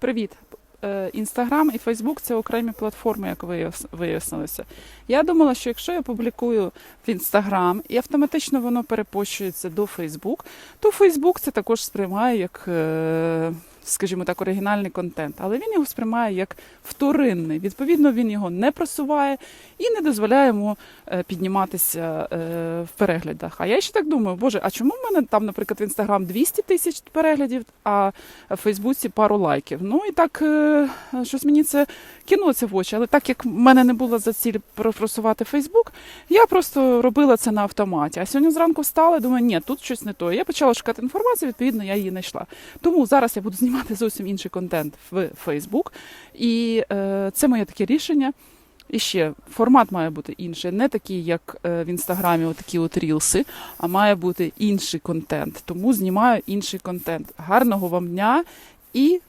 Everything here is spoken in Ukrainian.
Привіт. Інстаграм і Фейсбук це окремі платформи, як вияс- вияснилося. Я думала, що якщо я публікую в Інстаграм і автоматично воно перепощується до Фейсбук, то Фейсбук це також сприймає як, е, скажімо так, оригінальний контент. Але він його сприймає як вторинний. Відповідно, він його не просуває і не дозволяє йому е, підніматися е, в переглядах. А я ще так думаю, боже, а чому в мене там, наприклад, в Інстаграм 200 тисяч переглядів, а в Фейсбуці пару лайків. Ну і так е, щось мені це кинулося в очі. Але так як в мене не було за ціль просувати Фейсбук, я просто робила це на автоматі. А сьогодні зранку встала, і думаю, ні, тут щось не то. Я почала шукати інформацію, відповідно, я її знайшла. Тому зараз я буду знімати зовсім інший контент в Фейсбук. І е, це моє таке рішення. І ще формат має бути інший, не такий, як е, в інстаграмі, отакі от рілси, а має бути інший контент. Тому знімаю інший контент. Гарного вам дня і